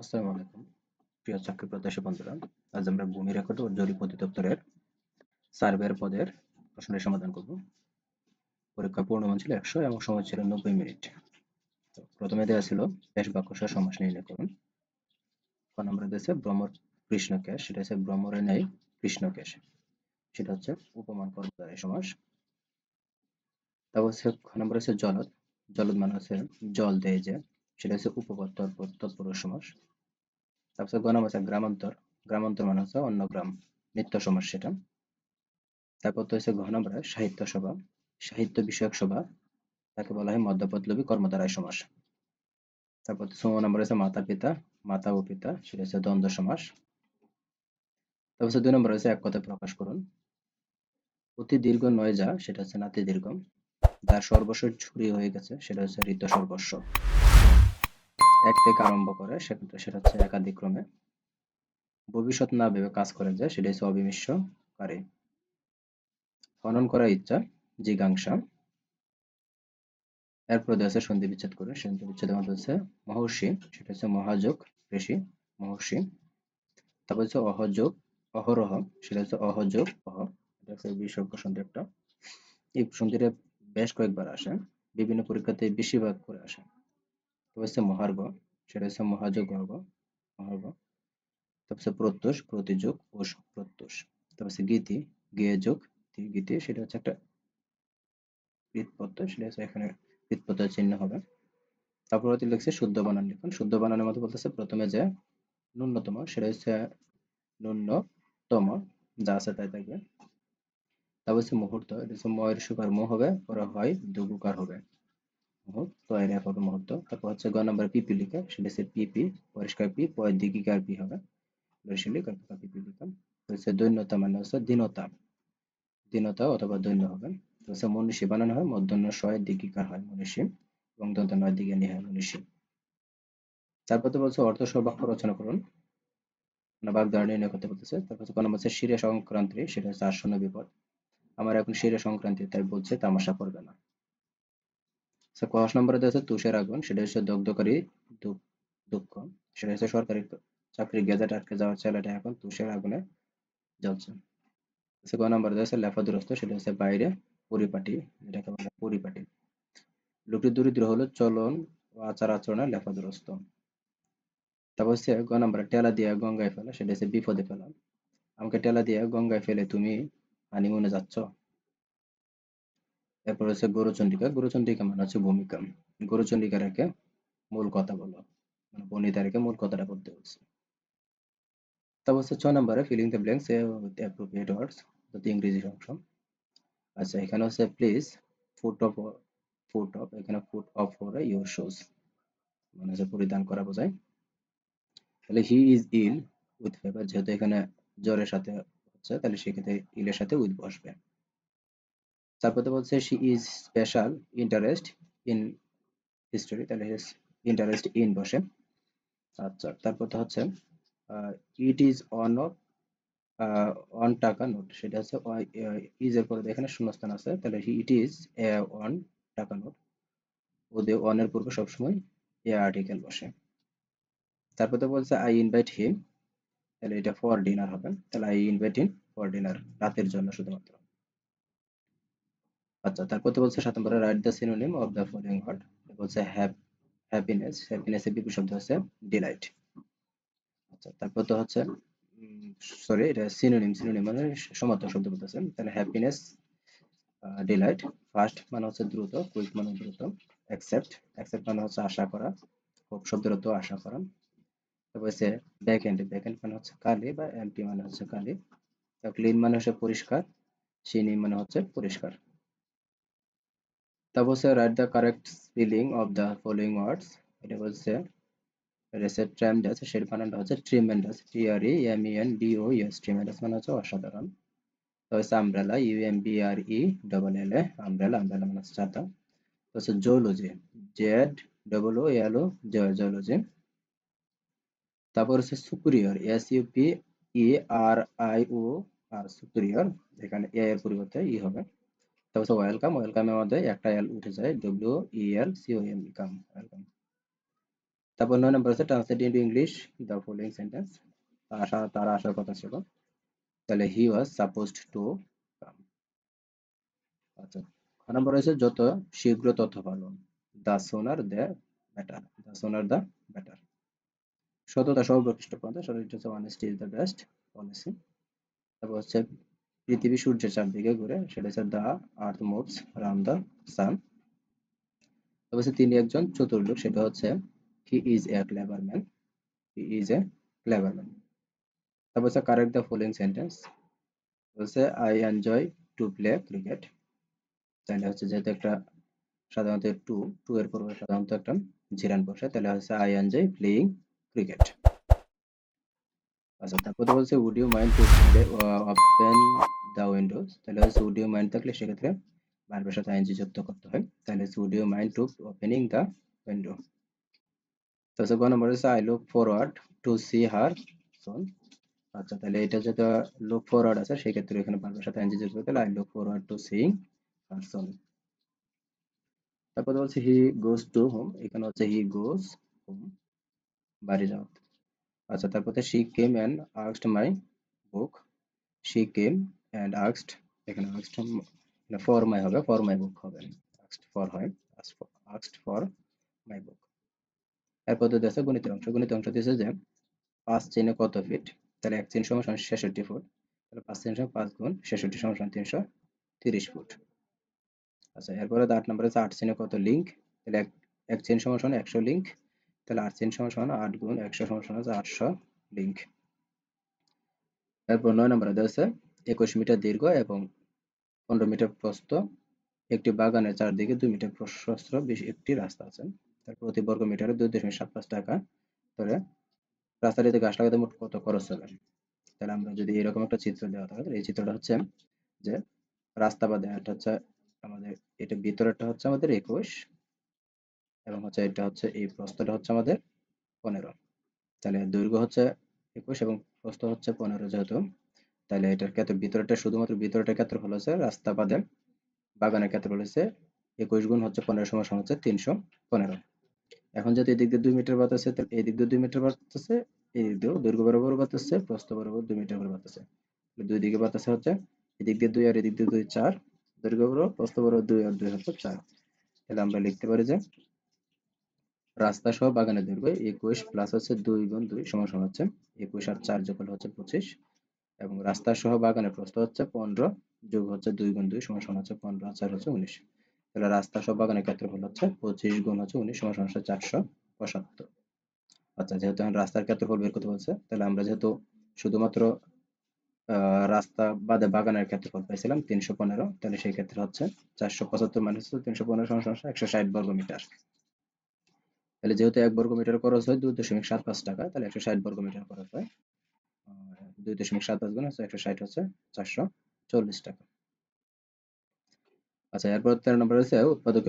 আসসালামু আলাইকুম। প্রিয় চাকরি প্রত্যাশী বন্ধুরা, আজ আমরা ভূমি রেকর্ড ও জরিপ অধিদপ্তরের সার্ভের পদের প্রশ্নের সমাধান করব। পরীক্ষা পূর্ণমান ছিল একশো এবং সময় ছিল নব্বই মিনিট। তো প্রথমে দেওয়া ছিল পেশ বাক্যসহ সমাস নির্ণয় করুন। ক নম্বরে দিয়েছে ভ্রমর কৃষ্ণ কেশ, সেটা হচ্ছে ভ্রমরে নেই কৃষ্ণ কেশ। সেটা হচ্ছে উপমান কর্মধারয় সমাস। তারপর হচ্ছে খ নম্বর হচ্ছে জলদ জলদ মানে হচ্ছে জল দেয় যে, সেটা হচ্ছে উপপদ তৎপর সমাস। তারপর গ নম্বর হচ্ছে গ্রামান্তর গ্রামান্তর মানে হচ্ছে অন্য গ্রাম, নিত্য সমাস সেটা। তারপর তো হচ্ছে ঘ সাহিত্য সভা, সাহিত্য বিষয়ক সভা, তাকে বলা হয় মধ্যপদলোভী কর্মধারায় সমাস। তারপর ছ নম্বর হচ্ছে মাতা পিতা, মাতা ও পিতা, সেটা হচ্ছে দ্বন্দ্ব সমাস। তারপর দুই নম্বর হচ্ছে এক কথায় প্রকাশ করুন। অতি দীর্ঘ নয় যা, সেটা হচ্ছে নাতি দীর্ঘ যার সর্বস্ব ছুরি হয়ে গেছে, সেটা হচ্ছে ঋত সর্বস্ব। এক থেকে আরম্ভ করে সেক্ষেত্রে সেটা হচ্ছে একাধিক ক্রমে। ভবিষ্যৎ না ভেবে কাজ করে যায় সেটা হচ্ছে অবিমিশ্বকারী খনন করার ইচ্ছা, জিজ্ঞাংসা। এরপর দেওয়া সন্ধি বিচ্ছেদ করে, সন্ধি বিচ্ছেদের মধ্যে হচ্ছে মহর্ষি, সেটা হচ্ছে মহাযোগ ঋষি, মহর্ষি। তারপর হচ্ছে অহযোগ, অহরহ, সেটা হচ্ছে অহযোগ, অহ। এটা হচ্ছে বিসর্গ সন্ধি একটা এই সন্ধিটা বেশ কয়েকবার আসে, বিভিন্ন পরীক্ষাতে বেশিরভাগ করে আসে। তো হচ্ছে মহার্ঘ সেটা হচ্ছে মহাযোগ অর্ঘ মহার্ঘ তারপর প্রত্যুষ প্রতিযোগ ও প্রত্যুষ তারপর হচ্ছে গীতি গেয় যোগ গীতি সেটা হচ্ছে একটা প্রত্যয় সেটা হচ্ছে এখানে চিহ্ন হবে। তারপর হচ্ছে লিখছে শুদ্ধ বানান লিখুন। শুদ্ধ বানানের মধ্যে বলতেছে প্রথমে যে ন্যূনতম, সেটা হচ্ছে ন্যূনতম, যা আছে তাই থাকবে। তারপর হচ্ছে মুহূর্ত, এটা হচ্ছে ময়ের সুকার, মো হবে, পরে হয় দুগুকার হবে। মুহূর্ত এর এক মুহূর্ত তারপর হচ্ছে গ নম্বর পিপি লিখা, সেটা হচ্ছে পিপি পরিষ্কার পি পয় দিগিকার পি হবে? বৈশালী কার্তিকা পিপি লিখা। হচ্ছে দৈন্যতা মানে হচ্ছে দীনতা। দীনতা অথবা দৈন্য হবে। হচ্ছে মনীষী বানানো হয় মধ্যাহ্ন শয় দিগিকার হয়? মনীষী এবং দন্ত নয় দিকে নিয়ে হয় মনীষী। তারপর তো বলছে অর্থ সহ বাক্য রচনা করুন। মানে বাগধারা নির্ণয় করতে বলতেছে। তারপর হচ্ছে কোনো বলছে শিরে সংক্রান্তি, সেটা হচ্ছে আসন্ন বিপদ। আমার এখন শিরে সংক্রান্তি, তাই বলছে তামাশা করবে না। কস নম্বরে আছে তুষের আগুন সেটা হচ্ছে দগ্ধকারী দুঃখ। সেটা হচ্ছে সরকারি চাকরি গেজেট আটকে যাওয়ার ছেলেটা এখন তুষের আগুনে জ্বলছে ক নম্বরে আছে লেফাদুরস্ত সেটা হচ্ছে বাইরে, পরিপাটি। যেটাকে বলে পরিপাটি। লোকটি দরিদ্র হলো, চলন ও আচার আচরণে লেফাদুরস্ত তারপর হচ্ছে গ নম্বরে, টেলা দিয়ে গঙ্গায় ফেলা, সেটা হচ্ছে বিপদে ফেলা। আমাকে টেলা দিয়ে গঙ্গায় ফেলে তুমি হানিমুনে যাচ্ছ। এরপর হচ্ছে গৌরচন্ডিকা। গৌরচন্ডিকা মানে হচ্ছে ভূমিকা। গৌরচন্ডিকা রেখে মূল কথা বলো। মানে বনিতা রেখে মূল কথাটা বলতে হচ্ছে তারপর হচ্ছে ছ নম্বরে filling the blanks with appropriate words ইংরেজি অংশ আচ্ছা এখানে হচ্ছে please put off put off এখানে put off for your shoes মানে হচ্ছে পরিধান করা বোঝায়। তাহলে he is ill with fever যেহেতু এখানে জ্বরের সাথে হচ্ছে, তাহলে সেক্ষেত্রে ইলের সাথে উইথ বসবে। তারপর তো বলছে she is special interest in history তাহলে ইন্টারেস্ট ইন বসে। আচ্ছা তারপর তো হচ্ছে it is on of on taka note, সেটা হচ্ছে ইজ এর পরে এখানে শূন্যস্থান আছে, তাহলে it is a on taka note. ওদের অনের পূর্বে সবসময় এ আর্টিকেল বসে। তারপর তো বলছে আই ইনভাইট হিম তাহলে এটা ফর ডিনার হবে। তাহলে I invite him for dinner রাতের জন্য শুধুমাত্র। আচ্ছা তারপর তো বলছে সাত নম্বরে write the synonym of the following word বলছে হ্যাপ হ্যাপিনেস হ্যাপিনেস এর বিপরীত শব্দ হচ্ছে ডিলাইট আচ্ছা তারপর তো হচ্ছে সরি এটা সিনোনিম সিনোনিম মানে সমার্থক শব্দ বলতেছে। তাহলে হ্যাপিনেস ডিলাইট ফার্স্ট মানে হচ্ছে দ্রুত কুইক মানে দ্রুত অ্যাকসেপ্ট অ্যাকসেপ্ট মানে হচ্ছে আশা করা, খুব শব্দের অর্থ আশা করা। তারপর হচ্ছে ব্যাক এন্ড ব্যাক এন্ড মানে হচ্ছে কালি বা এমটি মানে হচ্ছে কালি। ক্লিন মানে হচ্ছে পরিষ্কার সিনি মানে হচ্ছে পরিষ্কার। তারপর হচ্ছে write the correct spelling of the following words এটা বলছে রেসেট ট্রেমডাস সের বানানটা হচ্ছে tremendous T R E M E N D O S tremendous মানে হচ্ছে অসাধারণ। তো হচ্ছে umbrella U M B R E double L A umbrella umbrella মানে হচ্ছে ছাতা। তো হচ্ছে zoology Z double O L ও জুলজি তারপর হচ্ছে superior S U P E R I O R superior এখানে এ এর পরিবর্তে ই হবে। তারপর ওয়েলকাম ওয়েলকামের মধ্যে একটা এল উঠে যায় W E L C O M come welcome তারপর নয় নম্বর হচ্ছে translate into English the following sentence আশা, তার আসার কথা ছিল। তাহলে হি ওয়াজ সাপোজড টু কাম আচ্ছা খ নম্বর হচ্ছে যত শীঘ্র তথ্য পালন the sooner the better the sooner the better সততা সর্বকৃষ্ট পন্থা হচ্ছে honesty is the best policy তারপর হচ্ছে পৃথিবী সূর্যের চারদিকে ঘুরে, সেটা হচ্ছে the earth moves round the sun. তারপর তিনি একজন চতুর লোক, সেটা হচ্ছে he is a clever man he is a clever man তারপর হচ্ছে কারেক্ট দ্য ফলোইং সেন্টেন্স বলছে I enjoy to play cricket তাহলে হচ্ছে যেহেতু একটা সাধারণত টু টু এর পর সাধারণত একটা জিরান বসে, তাহলে হচ্ছে আই এনজয় প্লেইং ক্রিকেট আচ্ছা তারপর বলছে would you mind to play open the windows তাহলে হচ্ছে মাইন্ড থাকলে সেক্ষেত্রে ভার্বের সাথে আইএনজি যুক্ত করতে হয়। তাহলে হচ্ছে mind to opening the window তো হচ্ছে নম্বর হচ্ছে I look forward to see her soon আচ্ছা তাহলে এটা যেটা লুক ফরওয়ার্ড আছে, সেক্ষেত্রে এখানে ভার্বের সাথে আইএনজি যুক্ত করতে I look forward to seeing her soon তারপর বলছে হি গোস টু হোম এখানে হচ্ছে হি গোস হোম বাড়ি যাওয়া। আচ্ছা তারপরে she came and asked my book she came and asked এখানে আস্কড ফর মাই হবে ফর মাই বুক হবে। আস্কড ফর হয় আস্কড ফর মাই বুক এরপর তো আছে গণিতের অংশ গণিতের অংশ দিয়েছে যে, পাঁচ চেনে কত ফিট তাহলে এক চেন সমান ছেষট্টি ফুট। তাহলে পাঁচ চেন পাঁচ গুণ ছেষট্টি সমান তিনশো তিরিশ ফুট। আচ্ছা এরপরে আট নম্বরে আছে, আট চেনে কত লিঙ্ক তাহলে এক এক চেন সমান একশো লিঙ্ক তাহলে আট চেন সমান আট গুণ একশো সমান হচ্ছে আটশো লিঙ্ক তারপর নয় নম্বরে দেওয়া একুশ মিটার দীর্ঘ এবং পনেরো মিটার প্রস্থ। একটি বাগানের চারদিকে দুই মিটার প্রশস্ত বেশ একটি রাস্তা আছে। তার প্রতি বর্গ মিটারে দুই দশমিক সাত পাঁচ টাকা ধরে রাস্তাটিতে গাছ লাগাতে মোট কত খরচ হবে? তাহলে আমরা যদি এরকম একটা চিত্র দেওয়া থাকে এই চিত্রটা হচ্ছে যে রাস্তা বা দেওয়াটা হচ্ছে আমাদের, এটা ভিতরেরটা হচ্ছে আমাদের একুশ এবং হচ্ছে এটা হচ্ছে এই প্রস্তটা হচ্ছে আমাদের পনেরো। তাহলে দৈর্ঘ্য হচ্ছে একুশ এবং প্রস্থ হচ্ছে পনেরো যেহেতু। তাহলে এটার ক্ষেত্রে ভিতরেটা শুধুমাত্র ভিতরেটার ক্ষেত্রে হলো হচ্ছে রাস্তা বাদে বাগানের ক্ষেত্রে হচ্ছে একুশ গুণ হচ্ছে পনেরো সময় হচ্ছে তিনশো পনেরো। এখন যদি এদিক দিয়ে দুই মিটার বাতাসে এই দিক দিয়ে দুই মিটার বাতাসে এই দিক দিয়েও দৈর্ঘ্য বরাবর বাতাসে প্রস্থ বরাবর দুই মিটার করে বাতাসে দুই দিকে বাতাসে হচ্ছে এদিক দিয়ে দুই আর এদিক দিয়ে দুই চার, দৈর্ঘ্য বরাবর, প্রস্থ বরাবর দুই আর দুই হচ্ছে চার। তাহলে আমরা লিখতে পারি যে রাস্তা সহ বাগানের দৈর্ঘ্য একুশ প্লাস হচ্ছে দুই গুণ দুই সমান সমান হচ্ছে একুশ আর চার যোগ হচ্ছে পঁচিশ। এবং রাস্তা সহ বাগানের প্রস্থ হচ্ছে পনেরো, যোগ হচ্ছে দুই গুণ দুই সমান হচ্ছে পনেরো চার হচ্ছে উনিশ। তাহলে রাস্তা সহ বাগানের ক্ষেত্রফল হচ্ছে পঁচিশ গুণ হচ্ছে উনিশ সমান হচ্ছে চারশো পঁচাত্তর। আচ্ছা যেহেতু রাস্তার ক্ষেত্রফল বের করতে বলছে, তাহলে আমরা যেহেতু শুধুমাত্র রাস্তা বাদে বাগানের ক্ষেত্রফল পাইছিলাম তিনশো পনেরো, তাহলে সেই ক্ষেত্রে হচ্ছে চারশো পঁচাত্তর মাইনাস তিনশো পনেরো সমান একশো ষাট বর্গ মিটার তাহলে যেহেতু এক বর্গ মিটার খরচ হয় দুই দশমিক সাত পাঁচ টাকা, তাহলে একশো ষাট বর্গ মিটার খরচ হয়। দুই দশমিক সাত পাঁচ একশো ষাট হচ্ছে চারশো চল্লিশ টাকা। আচ্ছা এরপর তেরো নম্বর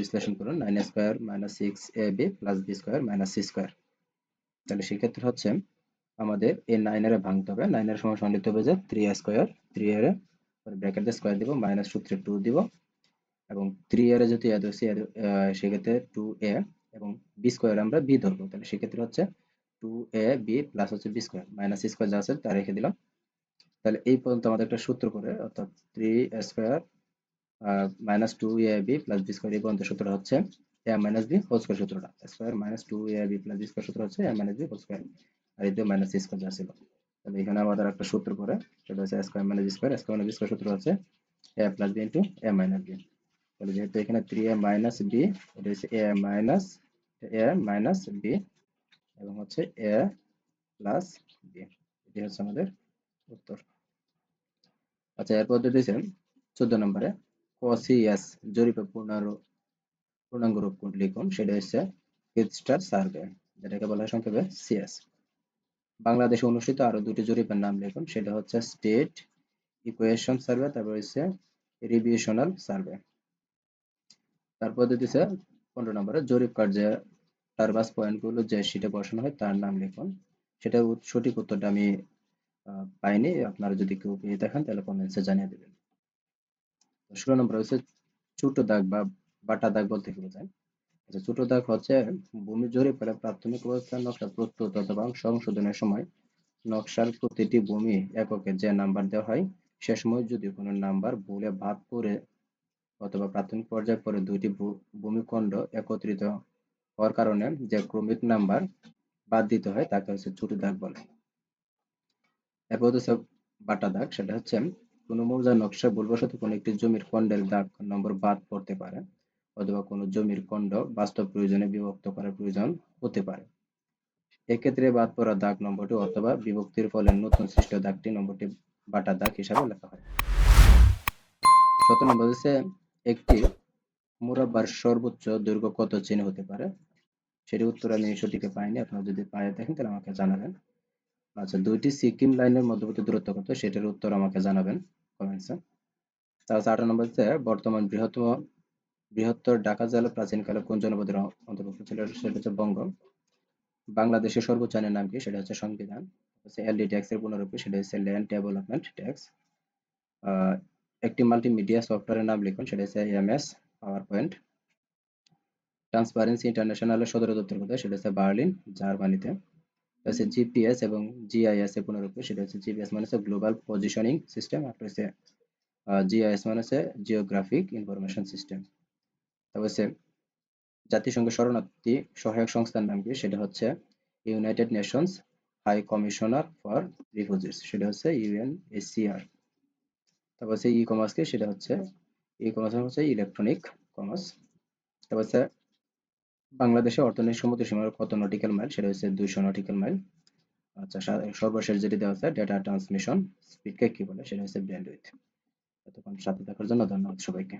বিশ্লেষণ করুন nine square minus six A B plus B square minus C square তাহলে সেক্ষেত্রে হচ্ছে আমাদের এই নাইনের ভাঙতে হবে নাইনের সময় সমান হবে যে থ্রি স্কোয়ার থ্রি এর ব্র্যাকেট স্কোয়ার দিব মাইনাস সূত্রে টু দিব, এবং থ্রি এর যদি এ ধরছি সেক্ষেত্রে টু এ এবং বি স্কোয়ার আমরা বি ধরবো। তাহলে সেক্ষেত্রে হচ্ছে টু এ বি প্লাস হচ্ছে বি স্কোয়ার মাইনাস স্কোয়ার যা আছে তা রেখে দিলাম। তাহলে এই পর্যন্ত আমাদের একটা সূত্র করে অর্থাৎ three square minus two A B plus B square এই পর্যন্ত সূত্র হচ্ছে A minus B whole square সূত্রটা। Square minus two A B plus B square সূত্র হচ্ছে A minus B whole square আর এই মাইনাস স্কোয়ার যা ছিল। তাহলে এখানে আমাদের একটা সূত্র করে সেটা হচ্ছে square minus square square minus square সূত্র হচ্ছে A plus B into A minus B তাহলে যেহেতু এখানে থ্রি এ মাইনাস বি এটা হচ্ছে A minus A minus B এবং হচ্ছে এ প্লাস বি। এটি হচ্ছে আমাদের উত্তর। আচ্ছা এরপর দিয়েছেন চোদ্দ নম্বরে, কসিএস জরিপে পূর্ণাঙ্গ পূর্ণাঙ্গ রূপ লিখুন, সেটা হচ্ছে ফিথস্টার সার্ভে, যেটাকে বলা হয় সংক্ষেপে সিএস। বাংলাদেশে অনুষ্ঠিত আরও দুটি জরিপের নাম লিখুন, সেটা হচ্ছে স্টেট ইকুয়েশন সার্ভে, তারপর হচ্ছে রিভিউশনাল সার্ভে। তারপর দিতেছে পনেরো নম্বরে, জরিপ কার্যে টার্বাস পয়েন্টগুলো যে শিটে বসানো হয় তার নাম লিখুন। সেটা সঠিক উত্তরটা আমি পাইনি। আপনারা যদি কেউ পেয়ে দেখেন তাহলে কমেন্টসে জানিয়ে দেবেন। ষোলো নম্বর হচ্ছে ছোট দাগ বা বাটা দাগ বলতে কি বোঝায়? আচ্ছা ছোট দাগ হচ্ছে ভূমি জরিপের প্রাথমিক অবস্থার নকশা প্রস্তুত অথবা সংশোধনের সময় নকশার প্রতিটি ভূমি এককে যে নাম্বার দেওয়া হয়, সে সময় যদি কোনো নাম্বার ভুলে বাদ করে অথবা প্রাথমিক পর্যায়ে পরে দুইটি ভূমিখণ্ড একত্রিত হওয়ার কারণে যে ক্রমিক নাম্বার বাদ দিতে হয়, তাকে হচ্ছে ছোট দাগ বলে। এরপর হচ্ছে বাটা দাগ, সেটা হচ্ছে কোনো মৌজার নকশা ভুলবশত কোনো একটি জমির খণ্ডের দাগ নম্বর বাদ পড়তে পারে অথবা কোনো জমির খণ্ড বাস্তব প্রয়োজনে বিভক্ত করার প্রয়োজন হতে পারে। এক্ষেত্রে বাদ পড়া দাগ নম্বরটি অথবা বিভক্তির ফলে নতুন সৃষ্ট দাগটি নম্বরটি বাটা দাগ হিসাবে লেখা হয়। শত নম্বর হচ্ছে একটি মুরাব্বার সর্বোচ্চ দৈর্ঘ্য কত চিহ্ন হতে পারে? সেটি উত্তর আমি সঠিকে পাইনি, আপনারা যদি পায়ে দেখেন তাহলে আমাকে জানাবেন। আচ্ছা দুইটি সিকিম লাইনের মধ্যবর্তী দূরত্ব কত? সেটার উত্তর আমাকে জানাবেন কমেন্টসে। তাছাড়া আঠারো নম্বর বর্তমান বৃহত্তম, বৃহত্তর ঢাকা জেলা প্রাচীনকালে কোন জনপদের অন্তর্ভুক্ত ছিল? সেটা হচ্ছে বঙ্গ। বাংলাদেশের সর্বোচ্চ আইনের নাম কি? সেটা হচ্ছে সংবিধান। হচ্ছে এলডি ট্যাক্স এর পুনরূপে সেটা হচ্ছে ল্যান্ড ডেভেলপমেন্ট ট্যাক্স। একটি মাল্টিমিডিয়া সফটওয়্যারের নাম লিখুন, সেটা হচ্ছে এমএস। পাওয়ার পয়েন্ট ট্রান্সপারেন্সি ইন্টারন্যাশনালের সদর দপ্তর কোথায় সেটা হচ্ছে বার্লিন, জার্মানিতে। হচ্ছে জিপিএস এবং জিআইএস এর পুনরূপে সেটা হচ্ছে জিপিএস মানে হচ্ছে গ্লোবাল পজিশনিং সিস্টেম আর হচ্ছে জিআইএস মানে হচ্ছে জিওগ্রাফিক ইনফরমেশন সিস্টেম তারপর হচ্ছে জাতিসংঘ শরণার্থী সহায়ক সংস্থার নাম কি? সেটা হচ্ছে United Nations High Commissioner for Refugees সেটা হচ্ছে ইউএনএসসিআর তারপর হচ্ছে ই কমার্স কি? সেটা হচ্ছে ই কমার্স হচ্ছে ইলেকট্রনিক কমার্স তারপর হচ্ছে বাংলাদেশে অর্থনৈতিক সমুদ্র সীমার কত নটিক্যাল মাইল সেটা হচ্ছে দুইশো নটিক্যাল মাইল আচ্ছা সর্বশেষ যেটি দেওয়া হচ্ছে ডেটা ট্রান্সমিশন স্পিডকে কি বলে? সেটা হচ্ছে ব্যান্ডউইথ এতক্ষণ সাথে থাকার জন্য ধন্যবাদ সবাইকে।